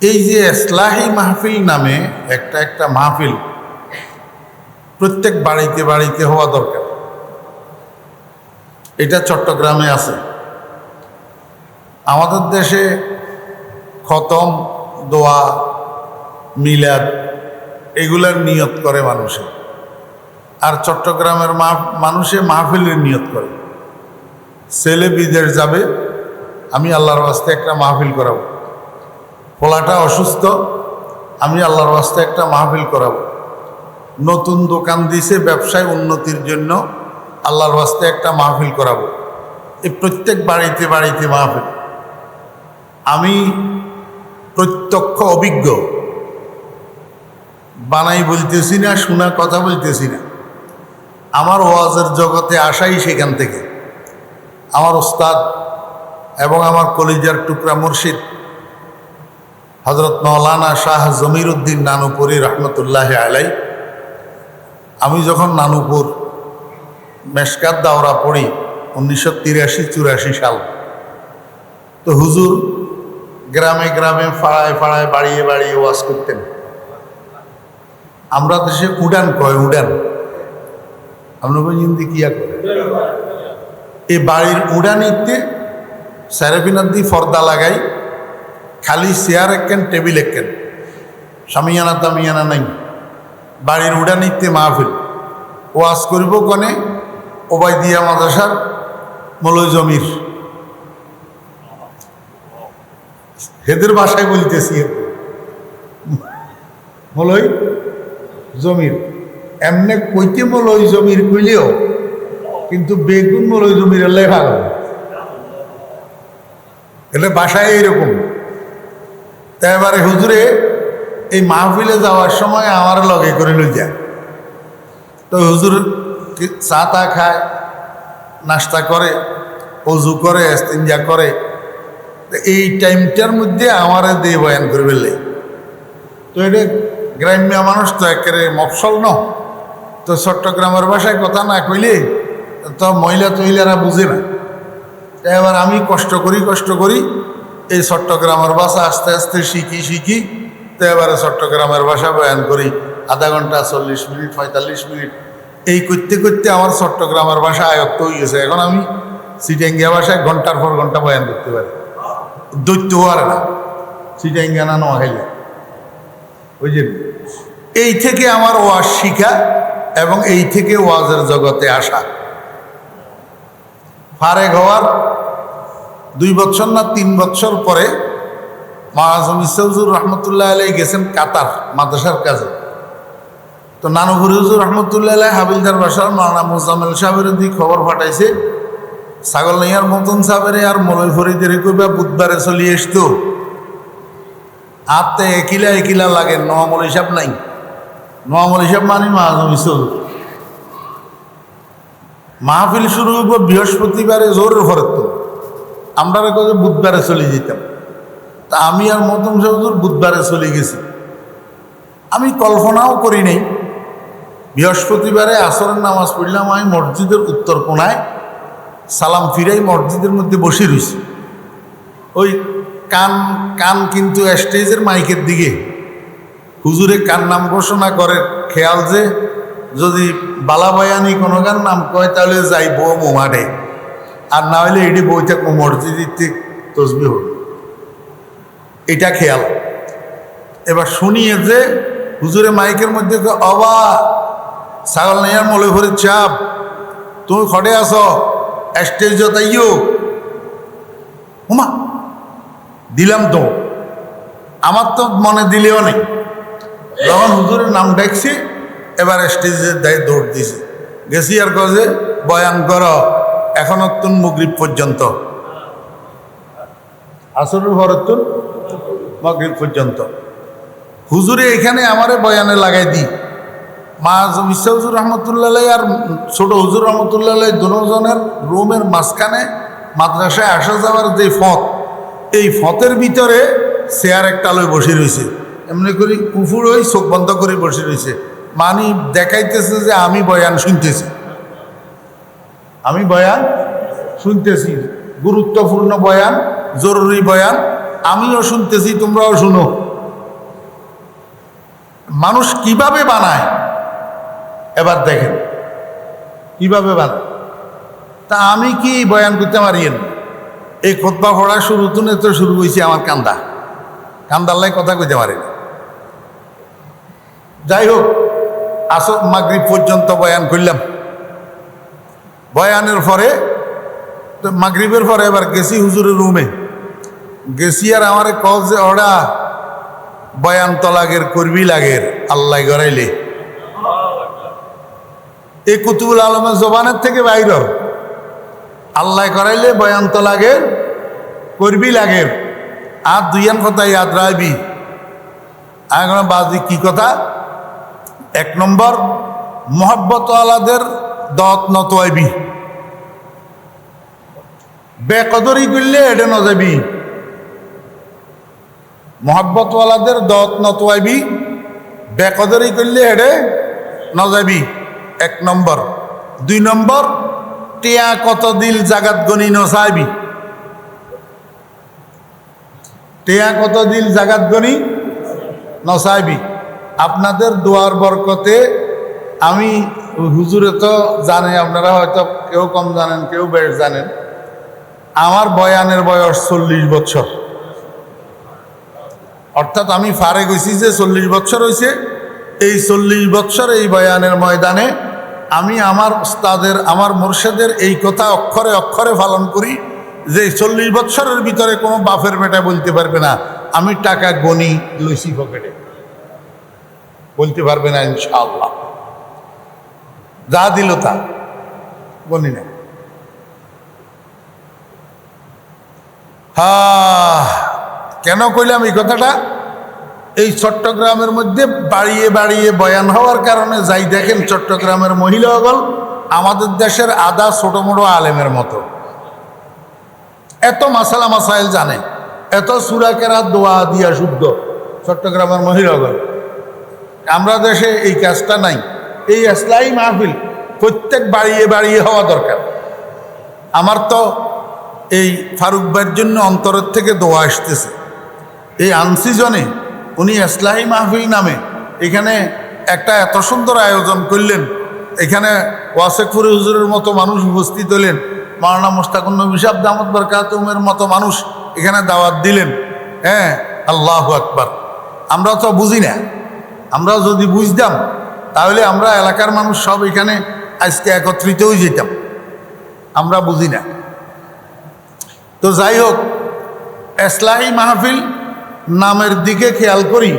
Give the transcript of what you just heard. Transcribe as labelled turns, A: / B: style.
A: এই যে এসলাহি মাহফিল নামে একটা একটা মাহফিল প্রত্যেক বাড়িতে বাড়িতে হওয়া দরকার। এটা চট্টগ্রামে আছে। আমাদের দেশে খতম, দোয়া, মিলাদ এগুলার নিয়ত করে মানুষে। আর চট্টগ্রামের মানুষে মাহফিলের নিয়ত করে। ছেলে বিদেশ যাবে, আমি আল্লাহর বাস্তে একটা মাহফিল করাবো। পোলাটা অসুস্থ, আমি আল্লাহর বাস্তে একটা মাহফিল করাবো। নতুন দোকান দিছে ব্যবসায় উন্নতির জন্য, আল্লাহর বাস্তে একটা মাহফিল করাবো। এই প্রত্যেক বাড়িতে বাড়িতে মাহফিল। আমি প্রত্যক্ষ অভিজ্ঞ। বানাই বলতেছি না, শোনা কথা বলতেছি না। আমার ওয়াজের জগতে আসাই সেখান থেকে। আমার ওস্তাদ এবং আমার কলিজার টুকরা মুর্শিদ হজরত মৌলানা শাহ জমির উদ্দিন নানুপুরি রহমতুল্লাহ আলাই আমি যখন নানুপুর মেশকাত দাওরা পড়ি, উনিশশো তিরাশি চুরাশি সাল, তো হুজুর গ্রামে গ্রামে ফাড়ায় ফাড়ায় বাড়িয়ে বাড়িয়ে ওয়াজ করতেন। আমরা দেশে উডান কয় উডান? আমরা হিন্দি কিয়া করে এই বাড়ির উড়ানিতে স্যারেফিনার দিয়ে ফর্দা লাগাই খালি চেয়ার একেন টেবিল একেন। সামিয়ানা তামিয়ানা নাই। বাড়ির উড়ানিতে মাহফিল ওয়াজ করিব কনে? ওবাই দিয়া মাদাসার মলয় জমির। হেদের বাসায় বলতেছি মলয় জমির। এমনে কইতে মলয় জমির কইলেও কিন্তু বেগুন মলয় জমির এলাই ভালো এটা বাসায় এইরকম। তা এবারে হুজুরে, এই মাহফিলে যাওয়ার সময় আমার লগে করে লই যায় তো হুজুর চা তা খায়, নাস্তা করে, অজু করে এস্তিনজা করে। এই টাইমটার মধ্যে আমারে দিয়ে বয়ান করে ফেললে তো এটা গ্রাম্য মানুষ তো একেবারে মফসল ন। তো চট্টগ্রামের ভাষায় কথা না কইলে তো মহিলা তহিলারা বুঝে না। এবার আমি কষ্ট করি কষ্ট করি এই চট্টগ্রামের ভাষা আস্তে আস্তে শিখি শিখি, তো এবারে চট্টগ্রামের ভাষা বয়ান করি। আধা ঘণ্টা, চল্লিশ মিনিট, পঁয়তাল্লিশ মিনিট। এই করতে করতে আমার চট্টগ্রামের ভাষা আয়ত্ত হয়ে গেছে। এখন আমি সিটেঙ্গিয়া ভাষায় ঘণ্টার পর ঘণ্টা বয়ান করতে পারি। দৈত্য হওয়ার না। সিটেঙ্গিয়া না নোয়াখাইলে বুঝলেন এই থেকে আমার ওয়াজ শিখা এবং এই থেকে ওয়াজের জগতে আসা। ফারেক হওয়ার দুই বছর না তিন বছর পরে মহাজম ইসাউজুর রহমতুল্লাহ আলাই গেছেন কাতার, মাদ্রাসার কাজে। তো নানুপুর হুজুর রহমতুল্লাহ আলাই হাবিলদার বাসার মাওলানা মুজামেল সাহেবের দিক খবর পাঠাইছে, ছাগল নাইয়ার মতন সাহেবের আর মলয় ফরিদের কইবা বুধবারে চলি আসতো। আতে একিলা একিলা লাগে, নোয়ামল হিসাব নাই। নোয়ামল হিসাব মানি মহাজম ইসাউজুর মাহফিল শুরু হইব বৃহস্পতিবারে জোরের ফরত আমরা কাছে বুধবারে চলে যেতাম তা আমি আর মতম সাহুজুর বুধবারে চলে গেছি। আমি কল্পনাও করি নাই, বৃহস্পতিবারে আসরের নামাজ পড়লাম, আমি মসজিদের উত্তর কোনায় সালাম ফিরাই মসজিদের মধ্যে বসে রয়েছি ওই কান কান কিন্তু স্টেজের মাইকের দিকে। হুজুরে কান নাম ঘোষণা করে, খেয়াল যে যদি বালাবায়ানি কোনো গান নাম কয়, তাহলে যাইব মোমাটে আর না হলে এটি বই থাকব মসজিদ তসবি হল এটা খেয়াল। এবার শুনিয়ে যে হুজুরে মাইকের মধ্যে অবা, ছাগল নেয়ার মলে ভরে চাপ। তুমি খটে আসো স্টেজ তাইও হুমা দিলাম তো। আমার তো মনে দিলেও নেই। যখন হুজুরের নাম ডাকছি, এবার স্টেজে দেয় দৌড় দিছে। গেছি আর কজে বয়ান কর। এখন তুন মুগরিব পর্যন্ত। আসরের ভরতুন মগরিব পর্যন্ত। হুজুরে, এখানে আমারে বয়ানে লাগাই দিই। মা মিসা হুজুর রহমতুল্লাহ আর ছোট হুজুর রহমতুল্লাহ দুজনের রুমের মাঝখানে মাদ্রাসায় আসা যাওয়ার যে ফত, এই ফতের ভিতরে চেয়ার একটা লই বসে রয়েছে। এমনি করি কুফুর হয়ে চোখ বন্ধ করে বসে রয়েছে। মানি দেখাইতেছে যে আমি বয়ান শুনতেছি। আমি বয়ান শুনতেছি, গুরুত্বপূর্ণ বয়ান, জরুরি বয়ান, আমিও শুনতেছি, তোমরাও শুনো। মানুষ কীভাবে বানায়? এবার দেখেন, কীভাবে বানায়? তা আমি কি বয়ান করতে পারিয়েন এই খোদ্া পড়া শুরু, তুনে তো শুরু হয়েছে আমার কান্দা। কান্দার লাই কথা কইতে পারি যাই হোক, আসর মাগরিব পর্যন্ত বয়ান করলাম। বয়ানের পরে, তো মাগরিবের পরে এবার গেছি হুজুরের রুমে। গেছি আর আমারে কল যে ওরা বয়ান তলাগের করবি লাগের, আল্লাহ গড়াইলে। এই কুতুবুল আলমের জবানের থেকে বাইর। আল্লাহ করাইলে বয়ান তলাগের করবি লাগের। আর দুইয়ান কথা ইয়াদ রাখবি। এখন বাজি কি কথা? এক নম্বর, মোহাব্বত আলাদের দত নতোয়াইবি। বেকদরি করলে এটা নজাবি মোহাব্বতওয়ালাদের দত নতোয়াইবি, বেকদরি করলে হেডে নজাবি এক নম্বর। দুই নম্বর, টিয়া কত দিল জাগাত গনি নসাইবি। টিয়া কত দিল জাগাত গনি নসাইবি। আপনাদের দোয়ার বরকতে আমি হুজুরে তো জানে, আপনারা হয়তো কেউ কম জানেন, কেউ বেশ জানেন। আমার বয়ানের বয়স চল্লিশ বছর। অর্থাৎ আমি ফারে গেছি যে চল্লিশ বছর হয়েছে এই চল্লিশ বছর এই বয়ানের ময়দানে আমি আমার উস্তাদের, আমার মোর্শেদের এই কথা অক্ষরে অক্ষরে পালন করি যে চল্লিশ বছরের ভিতরে কোনো বাফের বেটা বলতে পারবে না, আমি টাকা গনি লইছি পকেটে। বলতে পারবে না, ইনশাআল্লাহ। যা দিল তা। গনি না হা কেন কইলাম এই কথাটা? এই চট্টগ্রামের মধ্যে বাড়িয়ে বাড়িয়ে বয়ান হওয়ার কারণে যাই দেখেন চট্টগ্রামের মহিলা মহিলাগল আমাদের দেশের আদা ছোট মোটো আলেমের মতো। এত মাসালা মাসাইল জানে এত সুরাকেরা দোয়া দিয়া শুদ্ধ চট্টগ্রামের মহিলাগল আমরা দেশে এই কাজটা নাই। এই আসলাই মাহফিল প্রত্যেক বাড়িয়ে বাড়িয়ে হওয়া দরকার। আমার তো এই ফারুক ভাইয়ের জন্য অন্তরের থেকে দোয়া আসতেছে। এই আনসিজনে উনি ইসলাহী মাহফিল নামে এখানে একটা এত সুন্দর আয়োজন করলেন। এখানে ওয়াসেকপুরি হুজুরের মতো মানুষ উপস্থিত হলেন। মাওলানা মুস্তাকুন সাহেব দামদ বরকাতুমের মতো মানুষ এখানে দাওয়াত দিলেন। হ্যাঁ আল্লাহ আকবার। আমরা তো বুঝি না। আমরা যদি বুঝতাম তাহলে আমরা এলাকার মানুষ সব এখানে আজকে একত্রিত হয়ে যেতাম। আমরা বুঝি না। তো যাই হোক, এসলাহি মাহফিল নামের দিকে খেয়াল করি।